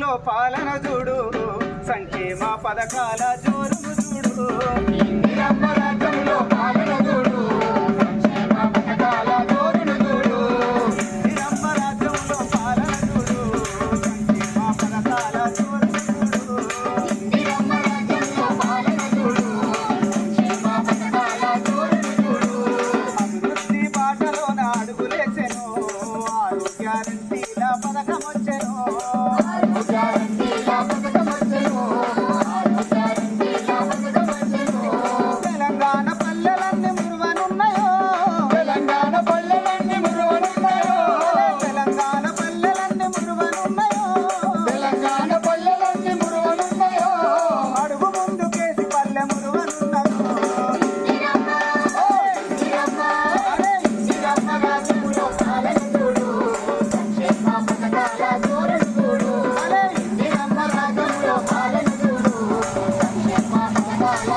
జోరులో పాలన చూడు. సంక్షేమ పథకాల జోరును చూడు.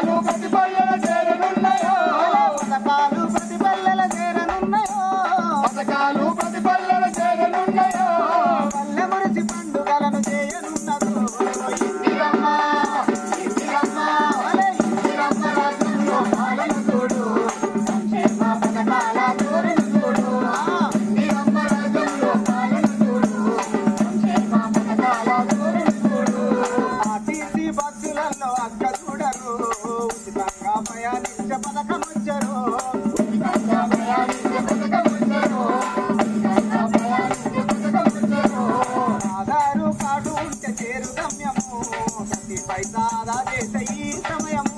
పథకాలు ప్రతి పల్లెల చేరనున్నాయో? పథకాలు ప్రతి పల్లెల వచ్చారు ఉచితంగా ప్రయాణించే పథకం వచ్చారు ఉచితంగా ప్రయాణించే పథకం వచ్చారు ఆధారు కార్డు ఉంటే చేరు గమ్యము. ప్రతి పైసా ఆదా చేసే ఈ సమయం